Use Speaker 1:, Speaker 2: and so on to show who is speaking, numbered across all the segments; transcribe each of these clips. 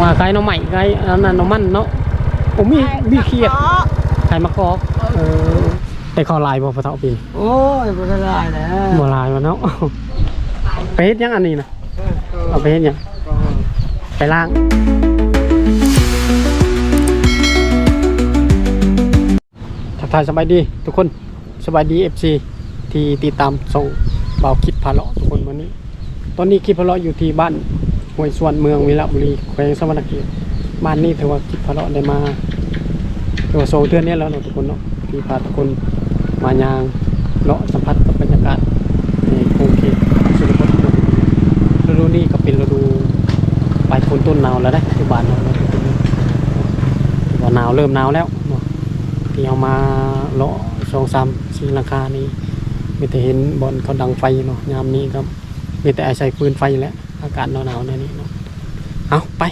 Speaker 1: ว่าขายหน้ำใหม่ขายอันนั้นหน้ำมันเนาะผมมีมีเครียดขายมะกอกเออแต่ขอลายบ่พอเท่าปี
Speaker 2: โอ้ยบ่ได้ลายแล้ว
Speaker 1: บ่ลายมาเนาะไปเฮ็ดหยังอันนี้นะเอาไปเฮ็ดหยังไปล้างทักทายสบายดีทุกคนสบายดี FC ที่ติดตามส่งเบาคิดพาเลาะทุกคนวันนี้ ตอนนี้คิดพาเลาะอยู่ที่บ้าน ห้วยสวนเมืองวิระบุรีแขวงสวรรณเขตบ้านนี้ถือว่าคิดพาเลาะได้มาถือว่าโซเทือนนี้แล้วเนาะทุกคนเนาะที่พาทุกคนมายางเลาะสัมผัสกับบรรยากาศในกรุงเทพสุรินทร์ฤดูนี้ก็เป็นฤดูปลายฝนต้นหนาวแล้วนะที่บ้านเราเนาะทุกคนเนาะถือว่าหนาวเริ่มหนาวแล้วเนาะที่เอามาเลาะสองสามสี่หลังคานี้มีแต่เห็นบอลเขาดังไฟเนาะยามนี้ก็มีแต่อาศัยปืนไฟแหล้ว อากาศหนาวๆในนี้เนาะเอาไป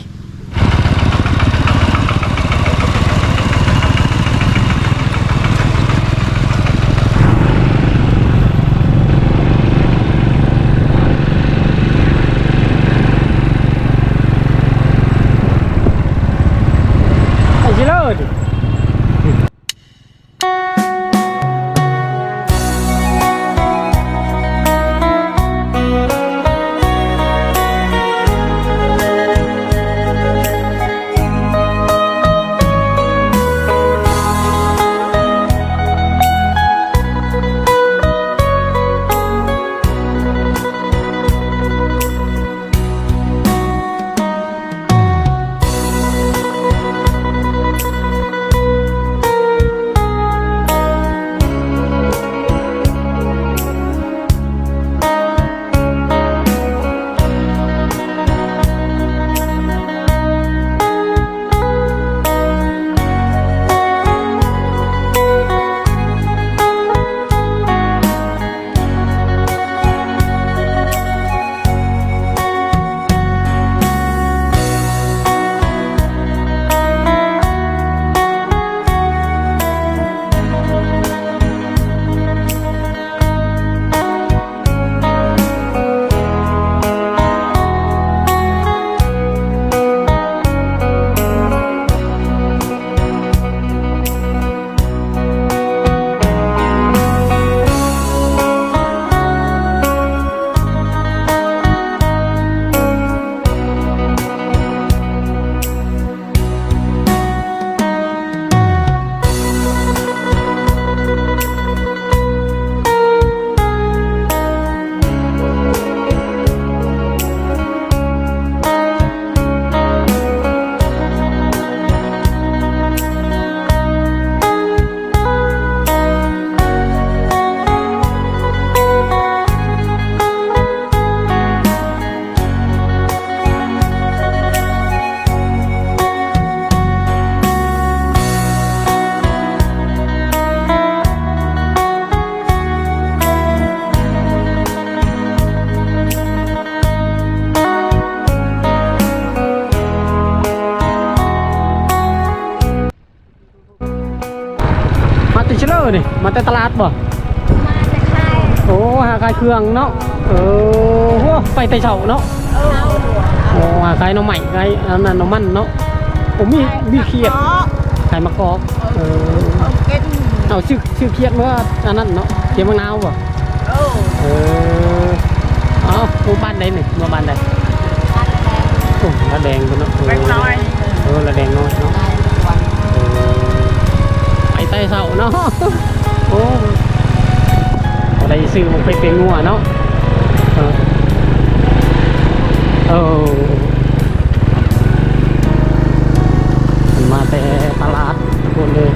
Speaker 1: อร์นี่มาแต่ตลาดบ่
Speaker 3: มาจะค่าย
Speaker 1: โอ้หาขายเครื่องเนาะเออโหไปแต่เช้าเนาะ
Speaker 3: เอา
Speaker 1: โอ้หาขายหน้ำใหม่ขายอันนั้นหน้ำมันเนาะผมมีมีเครียดขายมะกอกเออ
Speaker 3: เก็ต
Speaker 1: เอาชื่อชื่อเครียดว่าอันนั้นเนาะเขียนมะนาวบ่
Speaker 3: โอ้
Speaker 1: เออเอาหมู่บ้านใดหนึ่งหมู่บ้านใด
Speaker 3: บ้านแดง
Speaker 1: โอ้ละแดงตัวเนาะ
Speaker 3: แบงน้อย
Speaker 1: เออละแดงน้อยเนาะ
Speaker 3: ไป
Speaker 1: ใต้เสาเนาะโอ้อะไรซื้อมันไปเป็นงัวเนาะเออเออมันมาแต่ตลาดทุกคนเลย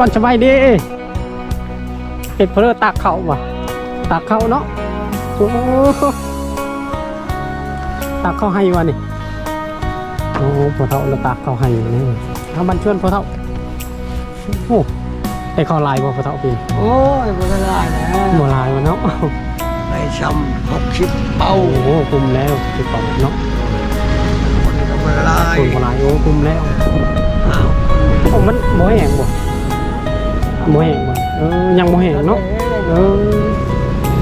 Speaker 1: วันสบายดีเห็ดเพลอตากเขาบ่ตากเขาเนาะโอ้ตากเขาให้วะนี่โอ้พอเท่าเราตากเขาให้นี่ทำมันชวนพอเท่าโอ้ได้เข้าลายบ่พอเท่าปี
Speaker 2: โอ้ยบ่ได้นะ
Speaker 1: บ่ลายวะเนาะ
Speaker 2: ไปช้ำหกสิบเป้า
Speaker 1: โอ้โหคุมแล้วติดต่อเนาะ
Speaker 2: คนก็บ่ได้
Speaker 1: คุมบ่ลายโอ้คุมแล้ว
Speaker 2: อ้าว
Speaker 1: โอ้มันบ่แห้งบ่ บ่แห้งบ่เออยังบ่แห้งเนาะเออ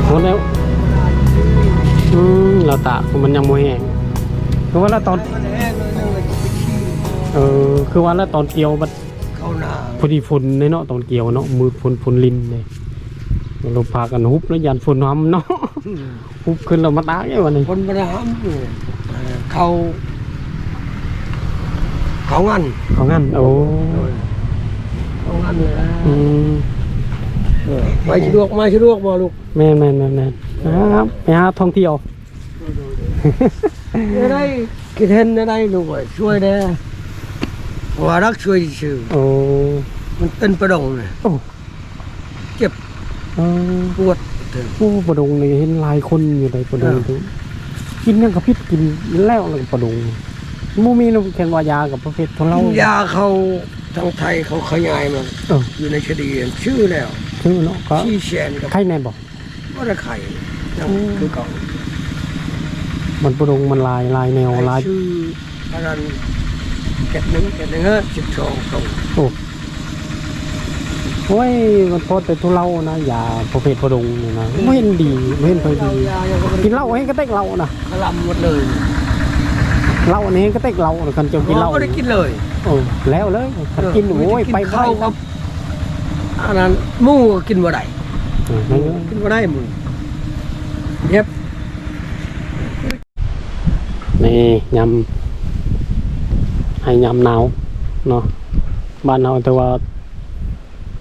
Speaker 1: หมดแล้วอืมเราตากมันยังโมแห้งคือว่าแล้วตอน
Speaker 2: มันแห้งเลยนึงเลยไปขี้
Speaker 1: เออคือว่าแล้วตอนเกี่ยวมัน
Speaker 2: เข้าหน้า
Speaker 1: พอดีฝนเลยเนาะตอนเกี่ยวเนาะมือฝนฝนลินเลยเราพากันฮุบแล้วยันฝนน้ำเนาะฮุบขึ้นเรามาตากไอ้วันนี้
Speaker 2: คนบ่ได้ห้ำอยู่เออเขาเขางัน
Speaker 1: เขางั้นโอ้
Speaker 2: เขางันเลยนะ
Speaker 1: อืม
Speaker 2: เออไม่สะดวกไม่สะดวกบ่ลูก
Speaker 1: แม่นแม่นแม่นแม่นนะครับไปหาท่องเที่ยว
Speaker 2: จะได้ คิดเห็นได้ลูกเอ้ยช่วยแน่เพราะว่ารักช่วยชื่อ
Speaker 1: โอ้
Speaker 2: มันเป็นประดงเลย
Speaker 1: โอ้
Speaker 2: เจ็บ
Speaker 1: เออ
Speaker 2: ปวดถึง
Speaker 1: โอ้ประดงนี่เห็นหลายคนอยู่ในประดง
Speaker 2: เออ
Speaker 1: ทุกกินยังกับพิษกินแล้วแล้วก็ประดงมูมีน้ำแข็งวายากับประเภททนเรา
Speaker 2: กินยาเขา ทางไทยเขาขยายมา
Speaker 1: เออ
Speaker 2: อยู่ในคดีชื่อแล้ว
Speaker 1: คือเนาะก็
Speaker 2: ที่แชนกับ
Speaker 1: ไข่ในบอก
Speaker 2: ว่าได้ไข่ยัง
Speaker 1: อืม
Speaker 2: คือเก่า
Speaker 1: มันประดงมันลายลายแนวลาย
Speaker 2: ชื่ออันนั้นเก็ดหนึ่งเก็ดหนึ่งเฮ้ยสิบสองตรง
Speaker 1: โอ้ยมันพอแต่ทุเลานะยาประเภทประดงนี่นะไม่เห็นดีไม่เห็นเคย
Speaker 2: เรา
Speaker 1: ดี
Speaker 2: ยายังก็ไม่
Speaker 1: กินเหล้าให้ก็เต็กเหล้านะ
Speaker 2: ขลำหมดเลย
Speaker 1: เหล้าอันนี้ก็เต็กเหล้านะกันจะกินเหล้า
Speaker 2: ไม่ได้กินเลย
Speaker 1: โอ้แล้วเลยถ้ากินโอ้ยไป
Speaker 2: เข้า
Speaker 1: ไป
Speaker 2: กับอันนั้นหมูก็กินบ่ได้
Speaker 1: เออนั่นเลย
Speaker 2: กินบ่ได้หมูเย็บ
Speaker 1: นี่ยำให้ยำหนาวเนาะบ้านเราแต่ว่า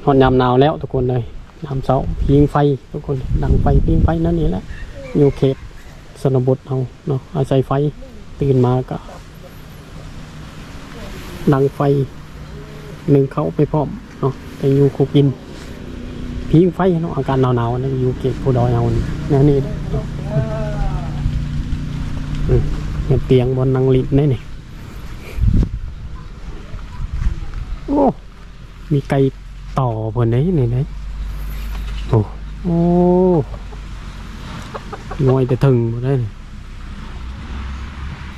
Speaker 1: หอนยำหนาวแล้วทุกคนเลยยำเสาพิงไฟทุกคนดังไฟพิงไฟนั่นนี่แหละอยู่เขตสนบทเราเนาะอาศัยไฟ ตื่นมาก็ดังไฟหนึ่งเขาไปพร้อมเนาะไปอยู่คูกินพิงไฟเนาะอาการหนาวๆนั่นอยู่เขตผู้ดอยเอาเนี่แนวนี้เนาะอืมเตียงบนนังลินนี่นี่โอ้มีไก่ต่อเพิ่นได้นี่ไหนโอ้โอ้งอยแต่ถึงหมดได้นี่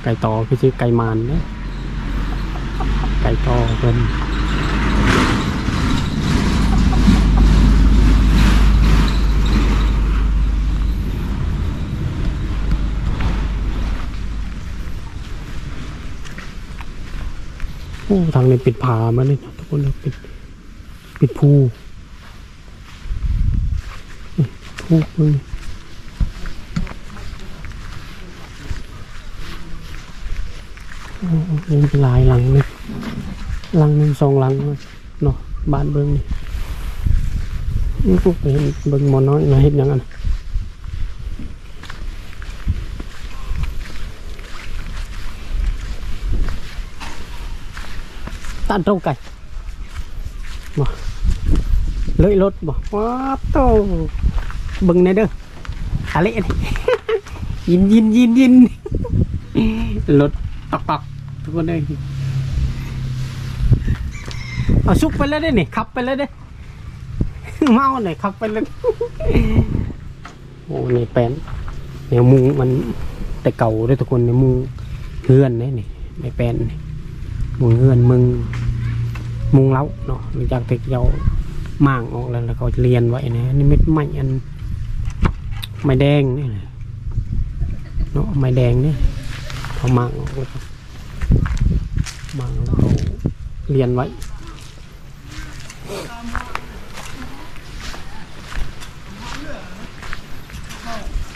Speaker 1: ไก่ต่อคือชื่อไก่มานเนี่ยไก่ต่อเพิ่นโอ้ทางนี้ปิดผามาเลยทุกคนเลยปิดปิดภูนี่ภูมึงโอ้โห ยังเป็นหลายหลังเลยหลังหนึ่งสองหลังเลยเนาะบ้านเบิ้งนี่นี่พวกไปเห็นเบิ้งหมอน้อยมาเห็นยังไงตัดตรงไก่บ่เลยรถบ่ว้าวโตเบึงในเด้ออะไรนี่ยินยินยินยินรถ ตอกตอกทุกคนเลยเอาซุกไปแล้วเด้นี่ขับไปแล้วเด้เมาหน่อยขับไปเลยโอ้นี่แปลนแนวมุงมันแต่เก่าด้วยทุกคนในมุงเฮือนเนี่ยนี่ในแปนนี่มุงเฮือนมึงมุงเล้าเนาะหลังจากที่เราม่างออกแล้วแล้วก็เรียนไว้นะนี่เม็ดไม้อันไม้แดงนี่แหละเนาะไม้แดงนี่ เขาม่างออกแล้วก็ม่างแล้วเขาเรียนไว้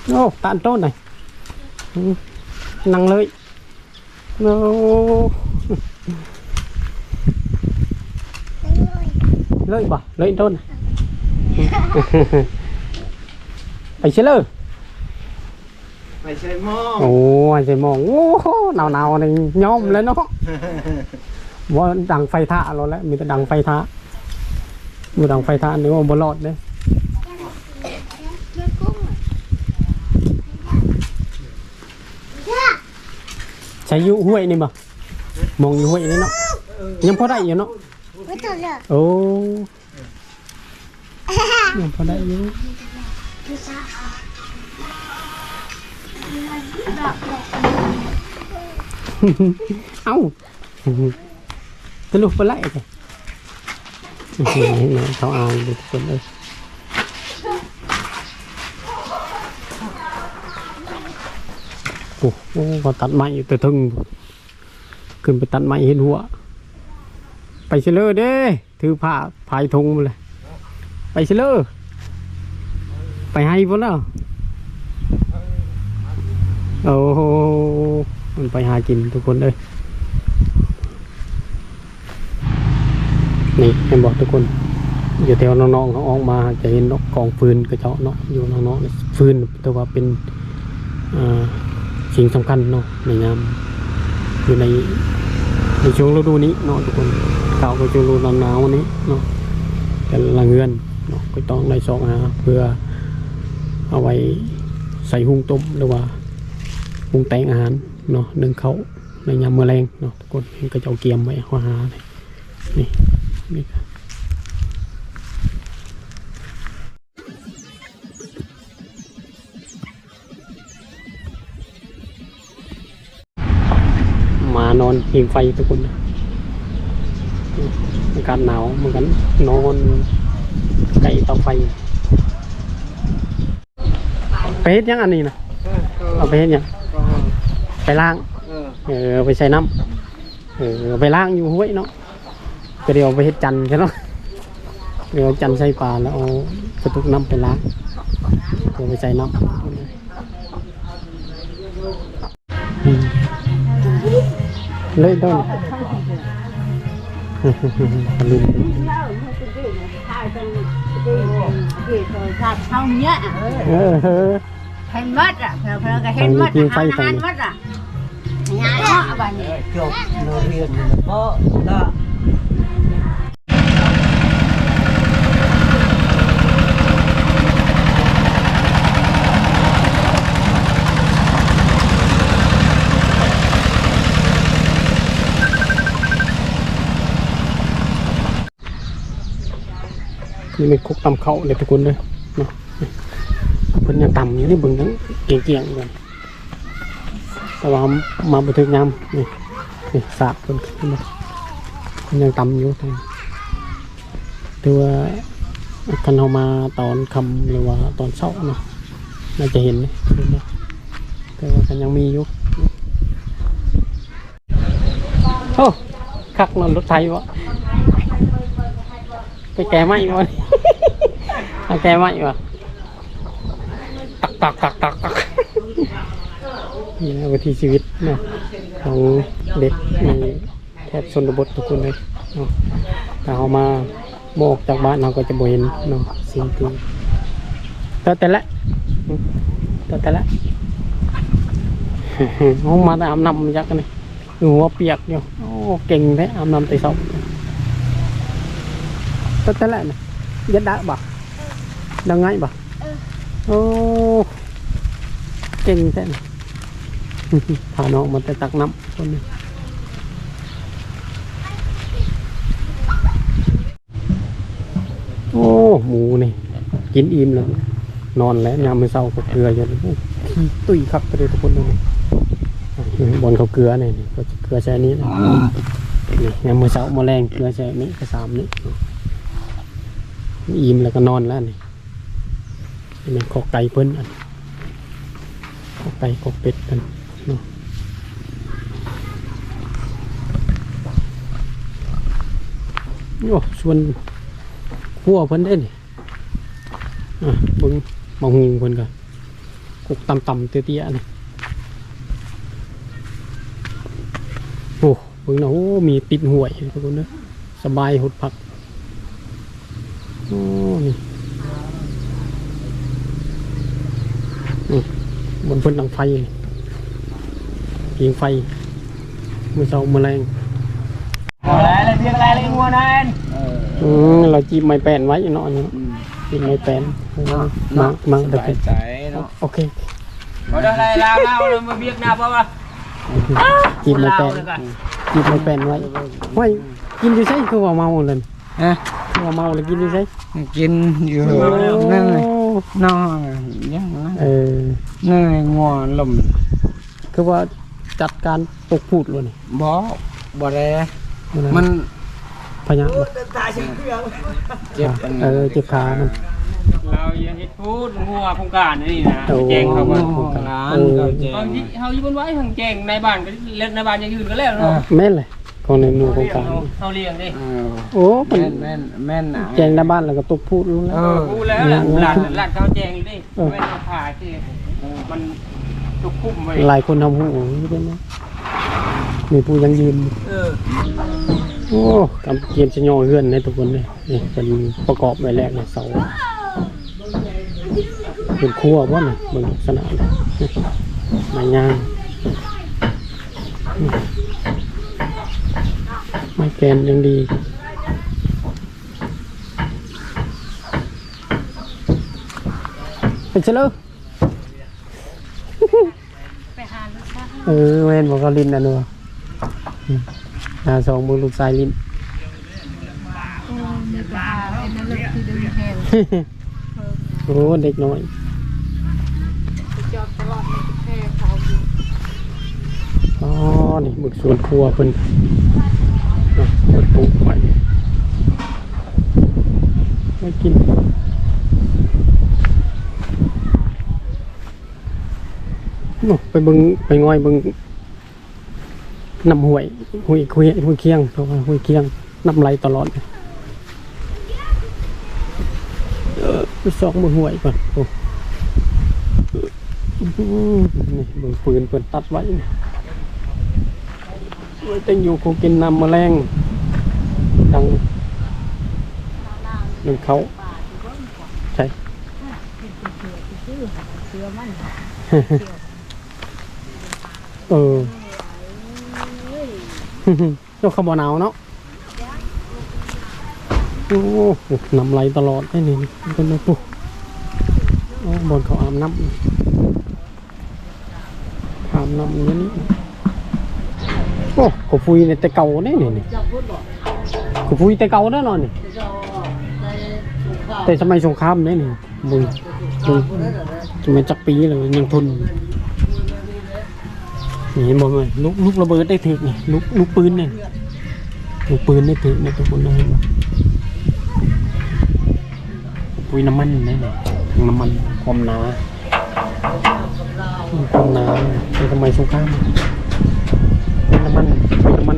Speaker 1: โอ้ตานต้นไหนอืมนั่งเลยโอ้ เลยบ่เลยต้น ไปเชลเลย
Speaker 2: ไม่ใช่หม้อ
Speaker 1: โอ้ยใจมองโอ้โหหนาวหนาวๆนี่ย่อมเลยเนาะว่าดังไฟท่าเราแล้วมีแต่ดังไฟท่าบ่ดังไฟทานนี่ว่าบ่รอดเด้
Speaker 3: เลือดกุ้ง
Speaker 1: ใช้อยู่ห้วยนี่บ่มองอยู่ห้วยนี่เนาะยังพอได้อยู่เนาะ
Speaker 3: ไม่ตัวเลย
Speaker 1: โอ้ยังพอได้อยู่ เอ้าจะลุกไปไล่เลยเขาเอาดูทุกคนเลยโอ้โหตัดไม้อยู่แต่ทึงขึ้นไปตัดไม้เห็นหัว ไปเชลเลอเด้ถือผ้าพายธงเลยไปเชลเลอไปให้พุ่นแล้ว โอ้โหมันไปหากินทุกคนเลยนี่เห็นบอกทุกคน อยู่แถวน้องๆเขาออกมาจะเห็นนกกองฟืนกระเจาะเนาะอยู่น้องๆนี่ฟืนแต่ว่าเป็นสิ่งสำคัญเนาะในยามอยู่ในในช่วงฤดูนี้เนาะทุกคนเก่าก็ช่วงฤดูหนาวนี้เนาะแต่ละเงินเนาะก็ต้องได้สองหาเพื่อเอาไว้ใส่หุ้งต้มหรือว่า หุงแต่งอาหารเนาะนึ่งเขาในยามมื้อแรงเนาะทุกคนเห็นก็จะเอาเกียมไว้หัวหาเลยนี่นี่มานอนพิงไฟทุกคนอากาศหนาวเหมือนกันนอนไก่เตาไฟไปเฮ็ดยังอันนี้นะเอาไปเฮ็ดยัง ไปล้าง
Speaker 2: เออ
Speaker 1: เออไปใส่น้ำเออไปล้างอยู่ห้วยเนาะก็เดี๋ยวไปเฮ็ดจันทร์ใช่เนาะเดี๋ยวจันทร์ใส่ปลาแล้วเอากระตุกน้ำไปล้างเดี๋ยวไปใส่น้ำอืมเลยต้นปลาลุน
Speaker 3: không nhớ
Speaker 1: เออเออ
Speaker 3: hay mất à phờ phờ cái hết mất
Speaker 1: Kim
Speaker 3: à
Speaker 1: phay
Speaker 3: hắn
Speaker 1: phải
Speaker 3: hắn
Speaker 1: nhỉ?
Speaker 3: mất à nhà họ bà nhỉ
Speaker 2: จบโรงเรียนนี่นะพ่อละ
Speaker 1: นี่เป็นคุกตำเขาเลยทุกคนเลย เพิ่นยังต่ำอยู่นี่เบิ่งทั้งเกี่ยงๆกันแต่ว่ามาบันทึกยามนี่นี่สาบเพิ่นขึ้นมาเพิ่นยังต่ำอยู่ทางตัวาคันเอามาตอนคำหรือว่าตอนเช้าเนาะน่าจะเห็นนไหมแต่ว่ากันยังมีอยู่โอ้คักนอนรถไทยวะไปแกไหมวะเอาแกไหมวะ ตักตักตักตักตักนี่นะวิถีชีวิตเนาะของเด็กในแถบชนบททุกคนเลยเนาะถ้าเขามาโมกจากบ้านเราก็จะบ่เห็นเนาะสิ่งที่แต่แต่ละอืมแต่ละห้องมาแต่อาบน้ำยักษ์นี่หัวเปียกอยู่โอ้เก่งแท้อาบน้ำแต่ละเนาะยัดดาบหรือยังไงบอส เก่งแต่พาน้องมันแต่ตักน้ำคนนี้โอ้หมูนี่ กินอิ่มแล้ว นอนแล้วยามมือเช้ากับเกลืออยู่ขี้ตุยครับไปเลยทุกคนเลยบนเขาเกลือเนี่ยก็เกลือใช้นี้นะยามมือเช้ามาแรงเกลือใช้นี้ก็สามนี้อิ่มแล้วก็นอนแล้วนี่เป็นขอกไก่เพิ่นอัน ขอกไก่ขอกเป็ดกันเนาะโอ้ส่วนขัวเพิ่นได้นี่อะเบิ่งมองหุงเพิ่นกันกุกต่ำๆเตี้ยๆนี่โอ้เบิ่งนะโอ้มีติดห่วยทุกคนเนอะสบายหดผักโอ้นี่นี่ บนเพิ่นดังไฟนี่ยิงไฟมือเสาแมลง
Speaker 2: อะไรอะไรเพียงอะไรอะไรงัวนั่น
Speaker 1: มอืมเราจีบไม้แป้นไว้เนาะเนี่ย
Speaker 2: อืม
Speaker 1: จีบไม้แป้น
Speaker 2: เนาะ
Speaker 1: มังมัง
Speaker 2: ส
Speaker 1: ตะ
Speaker 2: บาย
Speaker 1: เกียบ
Speaker 2: ใจเนาะ
Speaker 1: โอเค
Speaker 4: เอาได้ไรลาวลาวเลยมาเบียกหน้าเพราะว่า
Speaker 1: จีบไม้แป้น
Speaker 4: ลาวเลยกัน
Speaker 1: จีบไม้แป้นไว้ไว้กินอยู่ใช่คือว่าเมาเลย
Speaker 2: ฮะ
Speaker 1: คือว่าเมาเลยกินอยู่ใช่
Speaker 2: กินอยู่นั่นเลย นอนยังนะ
Speaker 1: เออ
Speaker 2: นั่นยงัวลม
Speaker 1: คือว่าจัดการปกพูดเลยนี่
Speaker 2: บ่บ่ได้
Speaker 1: มั
Speaker 2: น
Speaker 1: พยายาม
Speaker 2: เจ็บอัน
Speaker 1: เออเจ็บขามัน
Speaker 4: เราย่าเฮ็ดพูดงัวโครงการนี่นะแจงเขา
Speaker 2: งั
Speaker 4: ก่อน
Speaker 2: วร้านเขาแจ้
Speaker 4: ตอน
Speaker 2: ง
Speaker 4: ที่เฮาอยู่บนไว้ทางแจงในบ้านก็เล่นในบ้านย่างอื่นก็แล้วเนาะ
Speaker 1: แม่นเลย ของในหนูโครงการ
Speaker 4: เฮาเลี้ยงดิ
Speaker 2: เออ
Speaker 1: โอ้มัน
Speaker 2: แม่นแม่นแม่นนะ
Speaker 1: แจงหน้าบ้านแล้วก็ตกพูดรู้แล้ว
Speaker 2: เออ
Speaker 4: รู้แล้วหลานหลานหลานเขาแจ้งอยู่ดิ
Speaker 1: เออ
Speaker 4: ไม่ต้องผ่าที่มันตุกคุ้มไว้
Speaker 1: หลายคนทำหูใช่ไหมมีผู้ยังยืน
Speaker 4: เออ
Speaker 1: โอ้กำเกียมชะยอเฮือนในทุกคนเลยนี่เป็นประกอบไว้แรกเนี่ยเสาเป็นครัวว่าเนี่ยเบิ่งลักษณะเลยไม้ยาง ไม้แกนยังดีไปเชลอ
Speaker 3: ไปหาลูกค้า
Speaker 1: เออเวนบอกเขาลินอันนู้นหาสองมือลูกชายลิน
Speaker 3: โอ้มีไปหาไอ้นั่นเลยคือดึงแหง
Speaker 1: โอ้เด็กน้อย
Speaker 3: จอบตลอดมันแค่เขาอยู่
Speaker 1: อ๋อนี่หมึกสวนครัวเพิ่นนะเปิดปลูกไว้ไม่กิน โอ้ ไปบิงไปง่อยบิงน้ำห้วยห้วยห้วยห้วยเคียงเพราะว่าห้วยเคียงน้ำไหลตลอดเออไปสองมือห้วยก่อนโอ้อื้อหือนี่บิงปืนเปิดตัดไว้นี่ไว้แต่อยู่คงกินน้ำแมลงดังหนึ่งเขาใช่เอ อเจ้าขบหนาวเนาะโอ้โหน้ำไหลตลอดไอ้นี่เป็นไงปุ๊โอ้บนเขาอาบน้ำอาบน้ำอย่างนี้โอ้กูฟุยในแต่เก่าเนี่ยนี่นี่กูฟุยแต่เก่าแน่นอนนี่แต่สมัยสงครามเนี่ยนี่มึงมึงสมัยจักปีเลยยังทนนี่ เห็นบอกเลยลูกลูกระเบิดได้ถึกนี่ลูกลูกปืนเนี่ยลูกปืนได้ถึกนี่ทุกคนเลยเห็นบ่ปุยน้ำมันนี่เลยน้ำมันความหนาความหนาเป็นทำไมสงครามน้ำมันน้ำมัน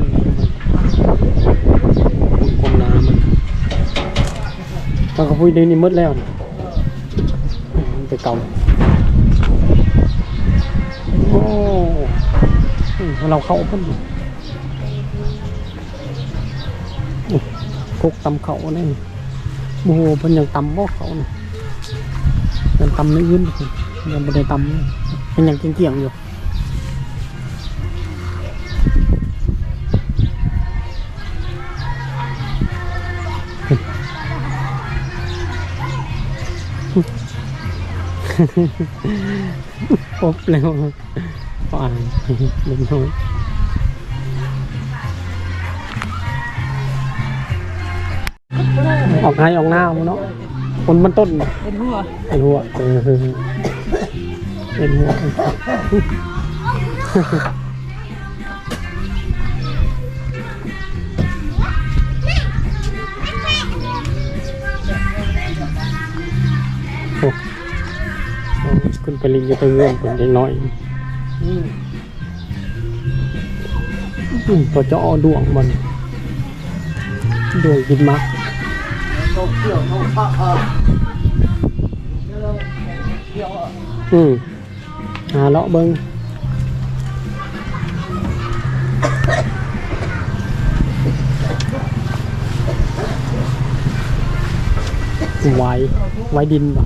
Speaker 1: ความหนามันตอนเขาพูดเดี๋ยวนี้มืดแล้วมันไปเก่า เราเข้าเพิ่นพกตำเขาเนี่ยโอ้โหเพิ่นยังตำบ่เขาเนี่ยยังตำไม่ยืนยยังไม่ได้ตำเลยเป็นยังเกี่ยงๆอยู่พบแล้ว ป่านเล็กน้อยออกไงออกหน้ามันเนาะคนมันต้น
Speaker 4: เป็นหัว
Speaker 1: ไอ้หัวเออไอ้หัวโอ้เอาขึ้นไปลิงจะไปเงื่อนคนเล็กน้อย อืมตัวเจาะดวงมันดวงกินมักอืมหาเลาะเบิงไว้ไว้ดินป่ะ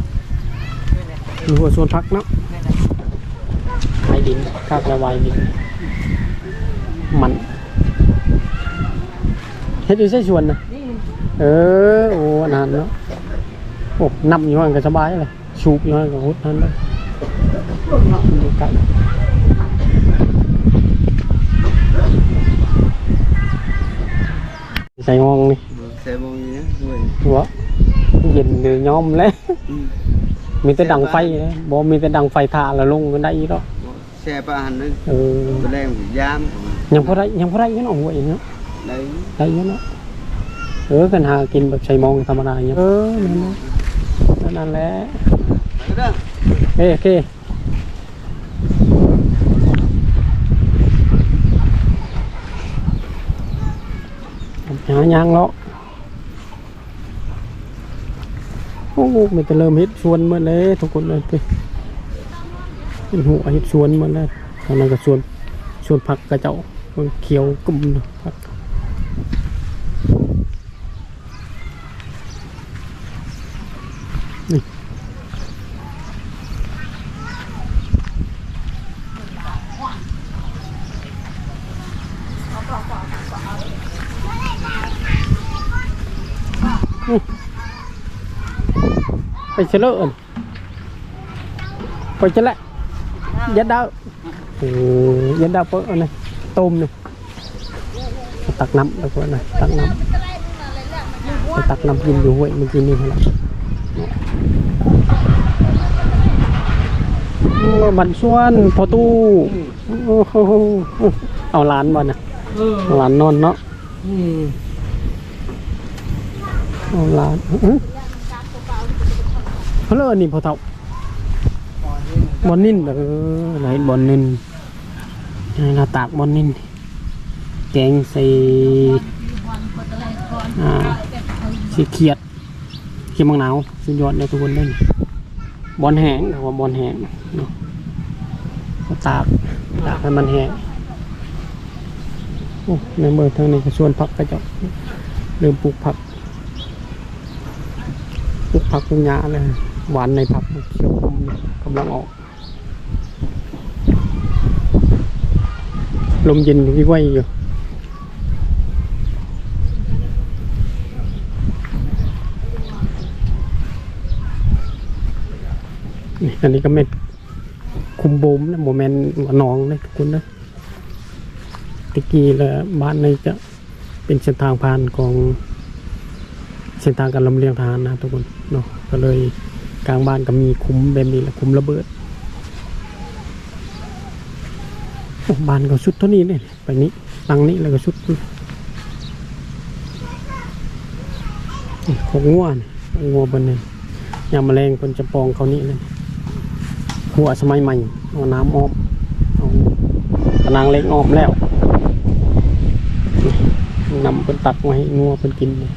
Speaker 1: หรือว่าส่วนพักเนาะ ไว้ดินคักและไว้ดินมันเฮ็ดอยู่ใช่ส่วนนะเออโอ้นานเนาะโอ้นับอยู่หันก็สบายเลยชูบอยู่หันก็ฮุดนั่นเลยอยู่ใกล้ใส่ห้องนี่
Speaker 2: ใส่บงนี้ด้วย
Speaker 1: หัวเย็นเลยยอมเลยมีแต่ดังไฟเลยบ่มีแต่ดังไฟถ่าแล้วลงกันได้อีกแล้ว
Speaker 2: แช่ปลาหันนึง
Speaker 1: เออ
Speaker 2: ตัวแรงยาม
Speaker 1: ยังพอได้ยังพอได้อยังเนาะหัวอย่างเนาะ
Speaker 2: ได้
Speaker 1: ได้อยัง เนาะเออกันหากินแบบใส่มองธรรมดาอย่างเงี้ยเออนั่นแหละนั่นแหละ
Speaker 2: เด้อ
Speaker 1: โอเคโอเคหายางแล้วโอ้มันจะเริ่มเฮ็ดชวนมาเลยทุกคนไปเป็นหัวเฮ็ดชวนหมาเลยตอนนั้นก็ชวนชวนผักกระเจ้ามันเขียวกลุ่มผักนี่ไปเชลเลอร์ไปเชลละ ยัดดาวโอ้ยัดดาวเปิ้ลอันนี้ต้มนี่ตักน้ำแล้วก็นะตักน้ำไปตักน้ำกินอยู่ห้วยเมื่อกี้นี่แหละโอ้บันส่วนพอตู้โอ้โหเอาหลานบ่นะ
Speaker 2: เออ
Speaker 1: เอาหลานนอนเนาะ
Speaker 2: อืม
Speaker 1: เอาหลานอื้อเพลอนี่พอเท่า บอลนินเออไหนบอลนินไหนหน้าตากบอลนินแกงใส่สีเขียดเขียดมังนาวสุดยอดเลยทุกคนเล่นบอลแห้งแต่ว่าบอลแห้งเนาตากตากให้มันแห้งโอ้ในเมื่อทางนี้ก็ชวนพักกระจาะเริ่มปลูกผักปลูกผักปลูกหญ้าเลยหวานในผักเขียวกำลังออก ลมเย็นอยู่ที่ไวอยู่นี่อันนี้ก็เม็ดคุมโบมนะโมเมนหัวหนองเลยทุกคนนะตะกี้แล้วบ้านนี้จะเป็นเส้นทางผ่านของเส้นทางการลำเลียงทหารนะทุกคนเนาะก็เลยกลางบ้านก็มีคุ้มแบบนี้แหละคุ้มระเบิดโอ้ บ้านก็ชุดเท่านี้เลยไปนี้หลังนี้แล้วก็ชุดของงัวนงัวบนนี้ยามแมลงคนจะปองเขานี่เลยหัวสมัยใหม่เอาน้ำออมเอาตะนางเล็กออมแล้วนำเป็นตักมาให้งัวเป็นกินเลย